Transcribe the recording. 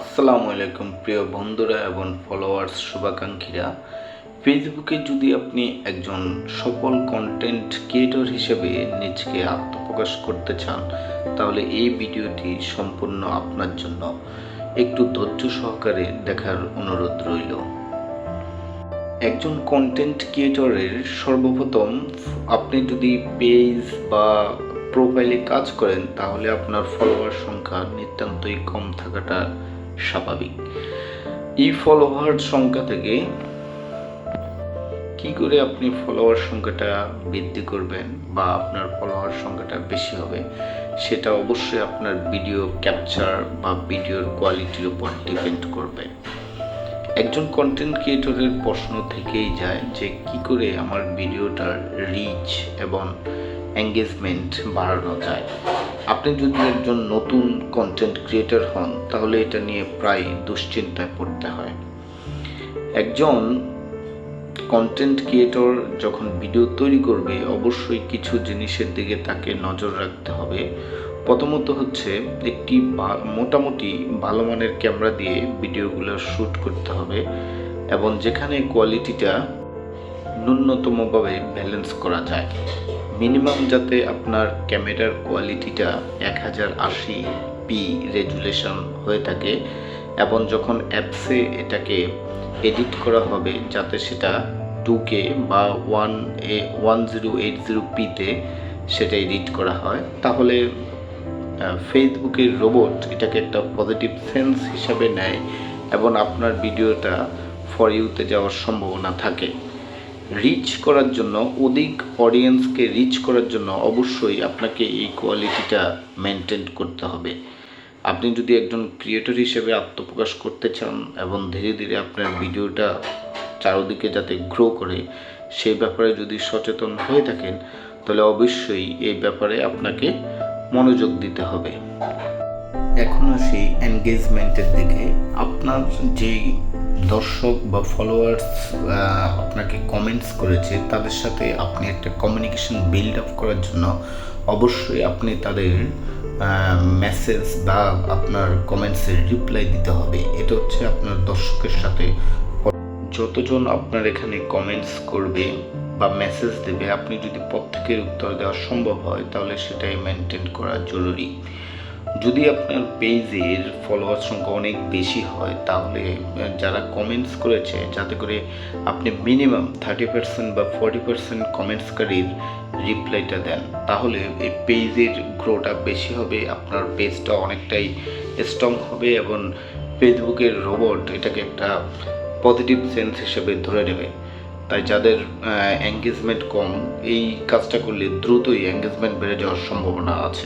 আসসালামু আলাইকুম, প্রিয় বন্ধুরা এবং ফলোয়ার্স শুভাকাঙ্ক্ষীরা। ফেসবুকে যদি আপনি একজন সফল কন্টেন্ট ক্রিয়েটর হিসেবে নিজকে আত্মপ্রকাশ করতে চান, তাহলে এই ভিডিওটি সম্পূর্ণ আপনার জন্য। একটু ধৈর্য সহকারে দেখার অনুরোধ রইল। একজন কন্টেন্ট ক্রিয়েটরের সর্বপ্রথম আপনি যদি পেজ বা প্রোফাইলে কাজ করেন, তাহলে আপনার ফলোয়ার সংখ্যা নিতান্তই কম থাকাটা স্বাভাবিক। এই ফলোয়ার সংখ্যা থেকে কি করে আপনি ফলোয়ার সংখ্যাটা বৃদ্ধি করবেন বা আপনার ফলোয়ার সংখ্যাটা বেশি হবে, সেটা অবশ্যই আপনার ভিডিও ক্যাপচার বা ভিডিওর কোয়ালিটির উপর ডিপেন্ড করবে। একজন কন্টেন্ট ক্রিয়েটরের প্রশ্ন থেকেই যায় যে কি করে আমার ভিডিওটার রিচ এবং এঙ্গেজমেন্ট বাড়ানো যায়। আপনি যদি একজন নতুন কন্টেন্ট ক্রিয়েটর হন, তাহলে এটা নিয়ে প্রায় দুশ্চিন্তায় পড়তে হয়। একজন কন্টেন্ট ক্রিয়েটর যখন ভিডিও তৈরি করবে, অবশ্যই কিছু জিনিসের দিকে তাকে নজর রাখতে হবে। প্রথমত হচ্ছে একটি মোটামুটি ভালো মানের ক্যামেরা দিয়ে ভিডিওগুলো শ্যুট করতে হবে এবং যেখানে কোয়ালিটিটা ন্যূনতমভাবে ব্যালেন্স করা যায়। মিনিমাম যাতে আপনার ক্যামেরার কোয়ালিটিটা এক হাজার আশি পি রেজুলেশন হয়ে থাকে এবং যখন অ্যাপসে এটাকে এডিট করা হবে, যাতে সেটা টু কে বা one A one zero eight zero পিতে সেটা এডিট করা হয়। তাহলে ফেসবুকের রোবট এটাকে একটা পজিটিভ সেন্স হিসাবে নেয় এবং আপনার ভিডিওটা ফর ইউতে যাওয়ার সম্ভাবনা থাকে। রিচ করার জন্য, অধিক অডিয়েন্সকে রিচ করার জন্য অবশ্যই আপনাকে এই কোয়ালিটিটা মেনটেন করতে হবে। আপনি যদি একজন ক্রিয়েটর হিসেবে আত্মপ্রকাশ করতে চান এবং ধীরে ধীরে আপনার ভিডিওটা চারদিকে যাতে গ্রো করে সেই ব্যাপারে যদি সচেতন হয়ে থাকেন, তাহলে অবশ্যই এই ব্যাপারে আপনাকে মনোযোগ দিতে হবে। এখন আসি এনগেজমেন্টের দিকে। আপনার যেই দর্শক বা ফলোয়ার্স আপনাকে কমেন্টস করেছে, তাদের সাথে আপনি একটা কমিউনিকেশন বিল্ড আপ করার জন্য অবশ্যই আপনি তাদের মেসেজ বা আপনার কমেন্টসের রিপ্লাই দিতে হবে। এটা হচ্ছে আপনার দর্শকের সাথে যতজন আপনার এখানে কমেন্টস করবে বা মেসেজ দেবে, আপনি যদি প্রত্যেকের উত্তর দেওয়া সম্ভব হয়, তাহলে সেটাই মেনটেন করা জরুরি। যদি আপনার পেজের ফলোয়ার সংখ্যা অনেক বেশি হয়, তাহলে যারা কমেন্টস করেছে, যাতে করে আপনি মিনিমাম থার্টি পার্সেন্ট বা ফর্টি পার্সেন্ট কমেন্টসকারীর রিপ্লাইটা দেন, তাহলে এই পেজের গ্রোটা বেশি হবে, আপনার পেজটা অনেকটাই স্ট্রং হবে এবং ফেসবুকের রোবট এটাকে একটা পজিটিভ সেন্স হিসেবে ধরে নেবে। তাই যাদের এঙ্গেজমেন্ট কম, এই কাজটা করলে দ্রুতই এঙ্গেজমেন্ট বেড়ে যাওয়ার সম্ভাবনা আছে।